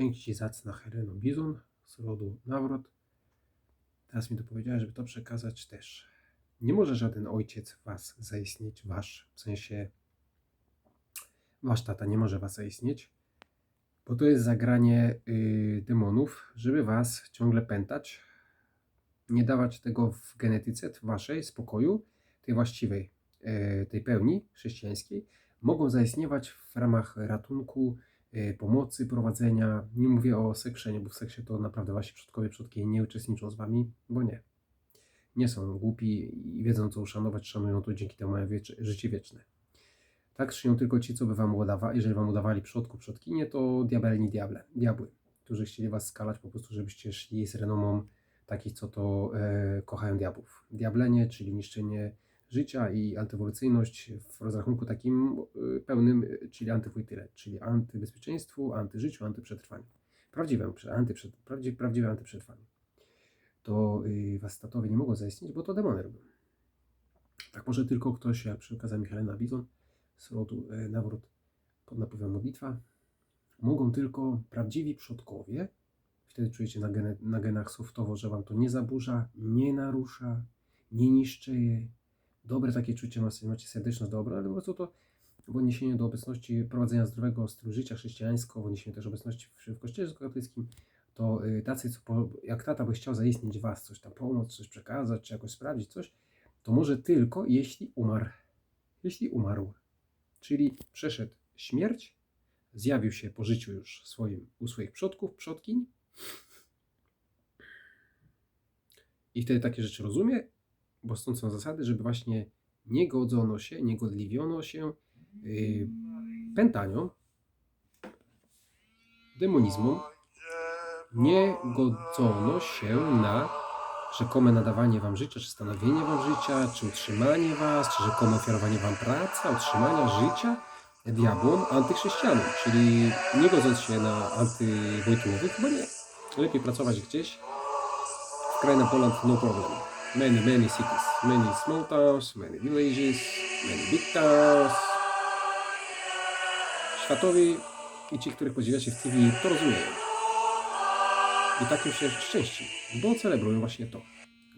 Dzięki zacna Heleno Bizon z rodu Nawrot. Teraz mi to powiedziała, żeby to przekazać też. Nie może żaden ojciec was zaistnieć, wasz, w sensie wasz tata nie może was zaistnieć, bo to jest zagranie y, demonów, żeby was ciągle pętać, nie dawać tego w genetyce waszej spokoju, tej właściwej, y, tej pełni chrześcijańskiej, mogą zaistniewać w ramach ratunku, pomocy, prowadzenia. Nie mówię o seksie, bo w seksie to naprawdę wasi przodkowie, przodki nie uczestniczą z wami, bo nie. Nie są głupi i wiedzą, co uszanować, szanują to, dzięki temu mają wieczy, życie wieczne. Tak szyją tylko ci, co by wam udawali, jeżeli wam udawali przodku, przodkinie, to diabelni diable, diabły, którzy chcieli was skalać po prostu, żebyście szli z renomą takich, co to e, kochają diabłów. Diablenie, czyli niszczenie życia i antywolucyjność w rozrachunku takim y, pełnym, y, czyli antywojtyle, czyli antybezpieczeństwu, antyżyciu, antyprzetrwaniu. Prawdziwe, antyprze, prawdziwe, antyprzetrwanie. To y, was statowie nie mogą zaistnieć, bo to demony robią. Tak może tylko ktoś, jak przy okazji Michalena Bizon, z rodu nawrót pod napływem modlitwa, mogą tylko prawdziwi przodkowie, wtedy czujecie na, gene, na genach softowo, że wam to nie zaburza, nie narusza, nie niszczy je, dobre takie czucie macie, serdeczność dobra, ale po prostu to w odniesieniu do obecności prowadzenia zdrowego stylu życia chrześcijańskiego, w odniesieniu też obecności w, w kościele katolickim, to y, tacy, co po, jak tata by chciał zaistnieć was, coś tam pomóc, coś przekazać, czy jakoś sprawdzić coś, to może tylko jeśli umarł. Jeśli umarł. Czyli przeszedł śmierć, zjawił się po życiu już swoim, u swoich przodków, przodkiń i wtedy takie rzeczy rozumie, bo stąd są zasady, żeby właśnie nie godzono się, nie godliwiono się yy, pętaniom, demonizmom, nie godzono się na rzekome nadawanie wam życia, czy stanowienie wam życia, czy utrzymanie was, czy rzekome ofiarowanie wam praca, utrzymania życia diabłom, antychrześcijanom, czyli nie godząc się na antywojtyłowych, bo nie. Lepiej pracować gdzieś w kraju Poland, no problem. Many, many cities, many small towns, many villages, many big towns. Światowi i ci, których podziwiacie w TV, to rozumieją. I takim się szczęści, bo celebrują właśnie to.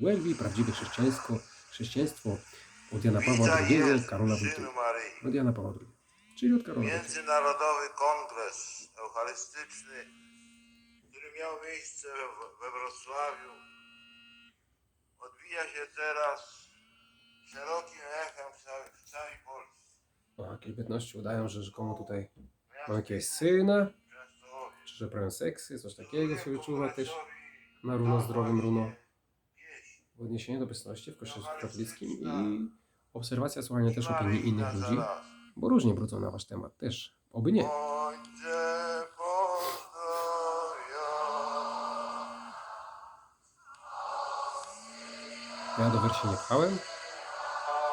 Welby, prawdziwe chrześcijaństwo, chrześcijaństwo od Jana Pawła II, Karola Wojtyły. Od Jana Pawła II, czyli od Karola. Międzynarodowy Kongres Eucharystyczny, który miał miejsce we Wrocławiu, odbija się teraz szerokim echem w całej, w całej Polsce. A 15 udają, że rzekomo tutaj ma jakiegoś syna, Częstochowie. czy że prawią seksy, coś takiego sobie czuwa też Kongresowi na runo zdrowym runo wieś. w odniesieniu do obecności w kościele katolickim i obserwacja, słuchania też opinii innych ludzi, bo różnie brudzą na wasz temat też. Oby nie. Ja do wersji nie pchałem,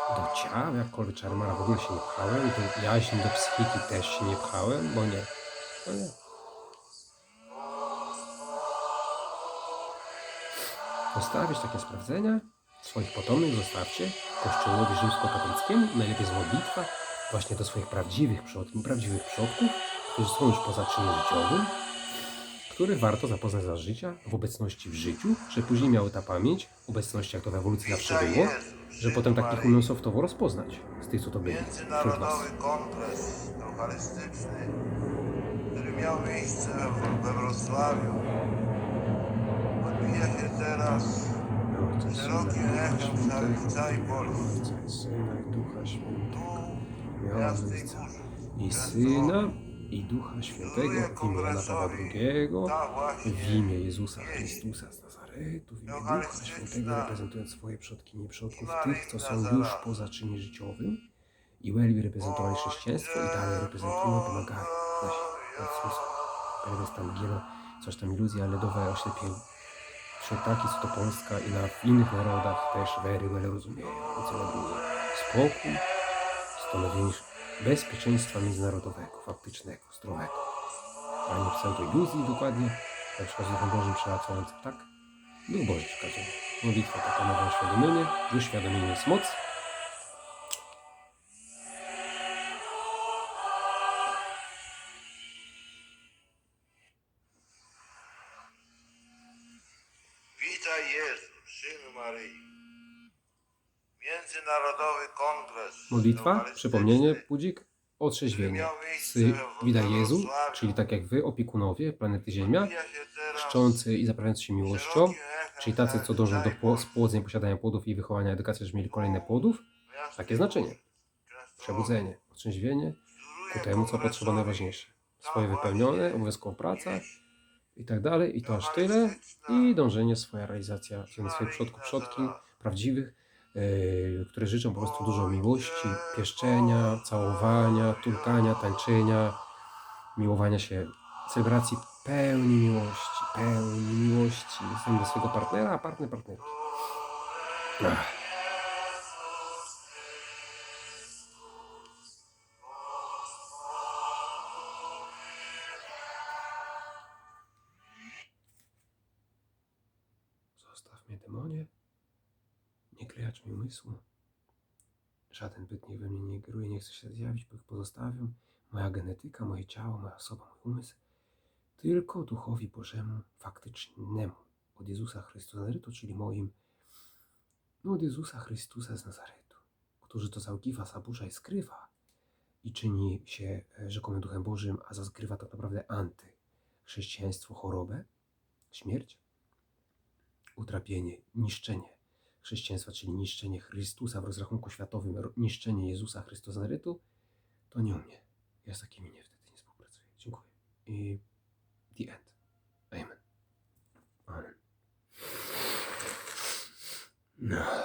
do ciała, jakkolwiek czarmara w ogóle się nie pchałem, do jaźni, do psychiki też się nie pchałem, bo nie. No nie. Postawić takie sprawdzenia. Swoich potomnych zostawcie. Kościołowi rzymskokatolickiemu, najlepiej z modlitwa, właśnie do swoich prawdziwych przodków, prawdziwych przodków, którzy są już poza czynem życiowym, których warto zapoznać za życia, w obecności w życiu, że później miały ta pamięć, obecności jak to w ewolucji zawsze było, że potem takich umią softowo rozpoznać z tych, co to byli wśród. Międzynarodowy Kongres Eucharystyczny, który miał miejsce we, Wrocławiu, odbija się teraz szerokim echem w całej, całej Polsce. Syna i Ducha Świętego, Tu, w Jasnej Górze. i. Syna i Ducha Świętego w imię Jana Pawła II, w imię Jezusa Chrystusa z Nazaretu, w imię Ducha Świętego, reprezentując swoje przodki i przodków, tych, co są już po zaczynie życiowym. I Welby reprezentowali chrześcijaństwo i dalej reprezentują, pomagają. Nasi, nasi, Pewnie jest tam gielo, coś tam iluzja ledowe oślepienie. Wśród takich, co to Polska i na innych narodach też very well rozumieją. I celebrują spokój, stanowienie bezpieczeństwa międzynarodowego, faktycznego, zdrowego. A nie pseudo-iluzji dokładnie, na przykład z Duchem Bożym przełacującym, tak? Duch Boży przekazuje. Modlitwa taka nowa uświadomienie, uświadomienie jest moc. Witaj Jezu, Synu Maryi. Międzynarodowy Kongres Modlitwa, przypomnienie, budzik, otrzeźwienie. Widaj Jezu, czyli tak jak wy, opiekunowie planety Ziemia, czczący i zaprawiający się miłością, czyli tacy, co dążą do spłodzeń, posiadania płodów i wychowania edukacji, żeby mieli kolejne płodów. Takie znaczenie. Przebudzenie, otrzeźwienie ku temu, co potrzeba najważniejsze. Swoje wypełnione, obowiązkowa praca i tak dalej. I to aż tyle. I dążenie, swoja realizacja, swoich przodków, przodki prawdziwych, które życzą po prostu dużo miłości, pieszczenia, całowania, tulkania, tańczenia, miłowania się, celebracji pełni miłości, pełni miłości do swojego partnera, a partner partnerki. Ach. Zostaw mnie, demonie. Nie klejacz mi umysłu. Żaden byt niech we mnie nie kieruje, nie chce się zjawić, bo ich pozostawiam. Moja genetyka, moje ciało, moja osoba, mój umysł. Tylko Duchowi Bożemu, faktycznemu, od Jezusa Chrystusa Nazaretu, czyli moim, no od Jezusa Chrystusa z Nazaretu, który to załgiwa, zaburza i skrywa i czyni się e, rzekomym Duchem Bożym, a zazgrywa tak naprawdę antychrześcijaństwo, chorobę, śmierć, utrapienie, niszczenie chrześcijaństwa, czyli niszczenie Chrystusa w rozrachunku światowym, niszczenie Jezusa Chrystusa z Nazaretu, to nie u mnie. Ja z takimi niestety nie współpracuję. Dziękuję. I the end. Amen. Amen. No.